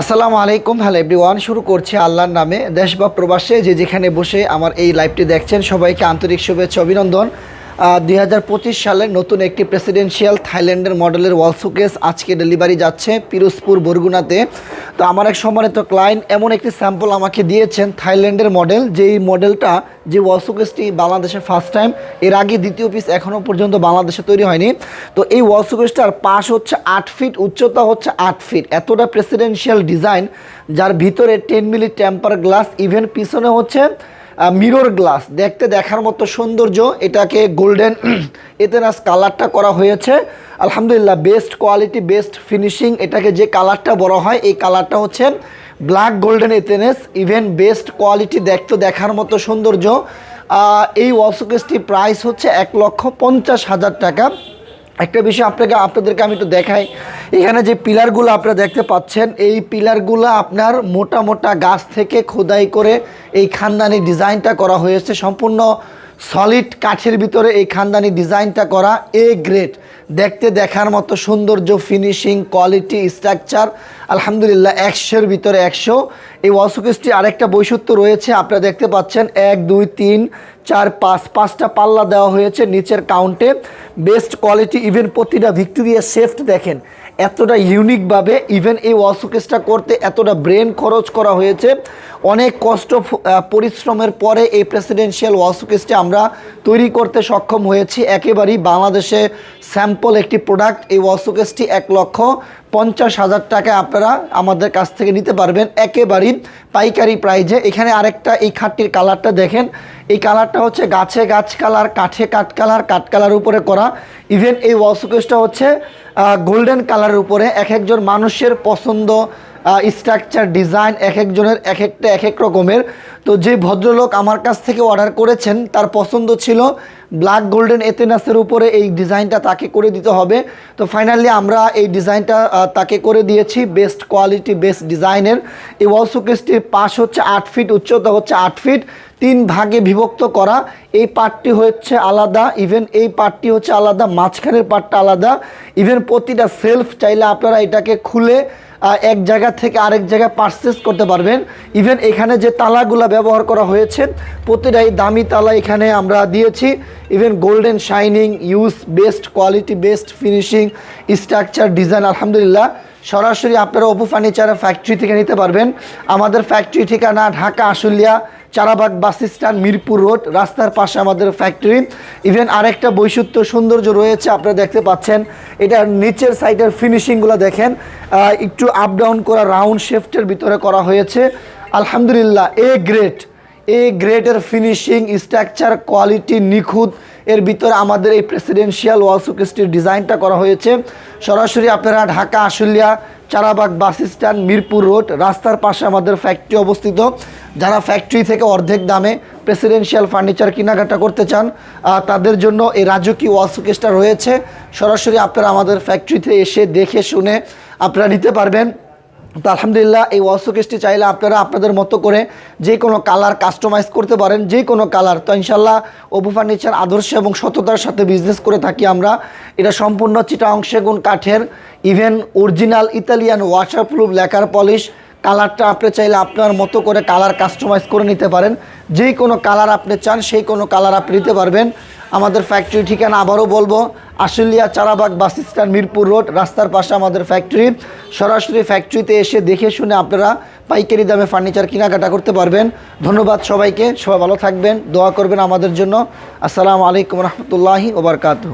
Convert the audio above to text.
আসসালামু আলাইকুম। Hello everyone, শুরু করছি আল্লাহর নামে। দেশ বা প্রবাসে যে যেখানে বসে আমার এই লাইভটি দেখছেন, সবাইকে আন্তরিক শুভেচ্ছা, অভিনন্দন। দুই হাজার পঁচিশ সালের নতুন একটি প্রেসিডেন্সিয়াল থাইল্যান্ডের মডেলের ওয়াল শোকেস আজকে ডেলিভারি যাচ্ছে পিরোজপুর, বরগুনাতে। তো আমার এক সম্মানিত ক্লায়েন্ট এমন একটি স্যাম্পল আমাকে দিয়েছেন থাইল্যান্ডের মডেল যেই মডেলটা যে ওয়াল শোকেসটি বাংলাদেশে ফার্স্ট টাইম এর আগে দ্বিতীয় পিস এখনও পর্যন্ত বাংলাদেশে তৈরি হয়নি। তো এই ওয়াল শোকেসটার পাশ হচ্ছে আট ফিট উচ্চতা হচ্ছে আট ফিট এতটা প্রেসিডেন্সিয়াল ডিজাইন যার ভিতরে ten milli temper glass even পিছনে হচ্ছে মিরর গ্লাস দেখতে দেখার মতো সৌন্দর্য, এটাকে গোল্ডেন এতেনাস কালারটা করা হয়েছে। আলহামদুলিল্লাহ বেস্ট কোয়ালিটি বেস্ট ফিনিশিং এটাকে যে কালারটা বড় হয়, এই কালারটা হচ্ছে ব্ল্যাক গোল্ডেন এতেনেস ইভেন বেস্ট কোয়ালিটি দেখতে দেখার মতো সৌন্দর্য। এই ওয়ালসুকেসটি প্রাইস হচ্ছে এক লক্ষ পঞ্চাশ হাজার টাকা। একটা বিষয় আপনাকে, আপনাদেরকে আমি একটু দেখাই। এখানে যে পিলারগুলো আপনারা দেখতে পাচ্ছেন, এই পিলারগুলো আপনার মোটা মোটা গাছ থেকে খোদাই করে এই খানদানি ডিজাইনটা করা হয়েছে। সম্পূর্ণ সলিড কাঠের ভিতরে এই খানদানি ডিজাইনটা করা এ গ্রেড দেখতে দেখার মতো সৌন্দর্য ফিনিশিং কোয়ালিটি স্ট্রাকচার আলহামদুলিল্লাহ একশোর ভিতরে একশো। এই ওয়াসুকেসটি আরেকটা বৈশিষ্ট্য রয়েছে, আপনারা দেখতে পাচ্ছেন, এক, দুই, তিন চার পাঁচ, পাঁচটা পাল্লা দেওয়া হয়েছে নিচের কাউন্টে বেস্ট কোয়ালিটি ইভেন প্রতিটা ভিক্টোরিয়া সেফট দেখেন। এতটা ইউনিকভাবে ইভেন এই ওয়াসুকেসটা করতে এতটা ব্রেন খরচ করা হয়েছে। অনেক কষ্ট পরিশ্রমের পরে এই প্রেসিডেন্সিয়াল ওয়াসুকেসটি আমরা তৈরি করতে সক্ষম হয়েছি। একেবারেই বাংলাদেশে স্যাম্পল একটি প্রোডাক্ট এই ওয়াসুকেসটি এক লক্ষ পঞ্চাশ হাজার টাকা আপনারা আমাদের কাছ থেকে নিতে পারবেন। একেবারেই পাইকারি প্রাইজে এখানে আরেকটা এই খাটটির কালারটা দেখেন। এই কালারটা হচ্ছে গাছে গাছ কালার, কাঠে কাঠ কালার কাঠ কালার উপরে করা। ইভেন এই ওয়াসুকেসটা হচ্ছে গোল্ডেন কালারের উপরে। এক একজন মানুষের পছন্দ স্ট্রাকচার ডিজাইন এক একজনের এক একটা, এক এক রকমের। তো যে ভদ্রলোক আমার কাছ থেকে অর্ডার করেছেন, তার পছন্দ ছিল ব্ল্যাক গোল্ডেন এতেনাসের উপরে এই ডিজাইনটা তাকে করে দিতে হবে। তো ফাইনালি আমরা এই ডিজাইনটা তাকে করে দিয়েছি বেস্ট কোয়ালিটি বেস্ট ডিজাইনের এই ওয়াল শোকেসটির পাশ হচ্ছে আট ফিট উচ্চতা হচ্ছে আট ফিট তিন ভাগে বিভক্ত করা। এই পার্টটি হচ্ছে আলাদা ইভেন এই পার্টটি হচ্ছে আলাদা, মাঝখানের পার্টটা আলাদা। ইভেন প্রতিটা সেলফ চাইলে আপনারা এটাকে খুলে এক জায়গা থেকে আরেক জায়গায় পারচেস করতে পারবেন। ইভেন এখানে যে তালাগুলো ব্যবহার করা হয়েছে, প্রতিটাই দামি তালা এখানে আমরা দিয়েছি। Even golden shining use best quality best finishing structure design আলহামদুলিল্লাহ। সরাসরি আপনারা অপু ফার্নিচারের ফ্যাক্টরি থেকে নিতে পারবেন। আমাদের ফ্যাক্টরি ঠিকানা Dhaka Ashulia, Charabag bus stand, Mirpur road, রাস্তার পাশে আমাদের ফ্যাক্টরি ইভেন আরেকটা বৈশিষ্ট্য, সৌন্দর্য রয়েছে, আপনারা দেখতে পাচ্ছেন। এটার নিচের সাইডের ফিনিশিংগুলো দেখেন। একটু আপ ডাউন করা রাউন্ড শেফটের ভিতরে করা হয়েছে। আলহামদুলিল্লাহ এ গ্রেট এ গ্রেটের ফিনিশিং স্ট্রাকচার কোয়ালিটি নিখুঁত। এর ভিতরে আমাদের এই প্রেসিডেন্সিয়াল ওয়ালসুকেস্টির ডিজাইনটা করা হয়েছে। সরাসরি আপনারা Dhaka, Ashulia, Charabag bus stand, Mirpur road, রাস্তার পাশে আমাদের ফ্যাক্টরি অবস্থিত। যারা ফ্যাক্টরি থেকে অর্ধেক দামে প্রেসিডেন্সিয়াল ফার্নিচার কেনাকাটা করতে চান তাদের জন্য এই রাজকীয় ওয়ালসুকেসটা রয়েছে। সরাসরি আপনারা আমাদের ফ্যাক্টরিতে এসে দেখে শুনে আপনারা নিতে পারবেন। তো আলহামদুলিল্লাহ এই ওয়াসুকেসটি চাইলে আপনারা আপনাদের মতো করে যে কোনো কালার কাস্টমাইজ করতে পারেন, যে কোনো কালার। তো ইনশাল্লাহ অবু ফার্নিচার আদর্শ এবং সততার সাথে বিজনেস করে থাকি আমরা। এটা সম্পূর্ণ চিটাং সেগুন কাঠের even original Italian waterproof lacquer polish কালারটা আপনি চাইলে আপনার মতো করে কালার কাস্টমাইজ করে নিতে পারেন। যে কোনো কালার আপনি চান, সেই কোনো কালার আপনি নিতে পারবেন। আমাদের ফ্যাক্টরি ঠিকানা আবারও বলব, Ashulia Charabag bus stand, Mirpur road, রাস্তার পাশে আমাদের ফ্যাক্টরি সরাসরি ফ্যাক্টরিতে এসে দেখে শুনে আপনারা পাইকারি দামে ফার্নিচার কেনাকাটা করতে পারবেন। ধন্যবাদ সবাইকে, সবাই ভালো থাকবেন, দোয়া করবেন আমাদের জন্য। আসসালামু আলাইকুম রহমতুল্লাহি ওবরকাতহ।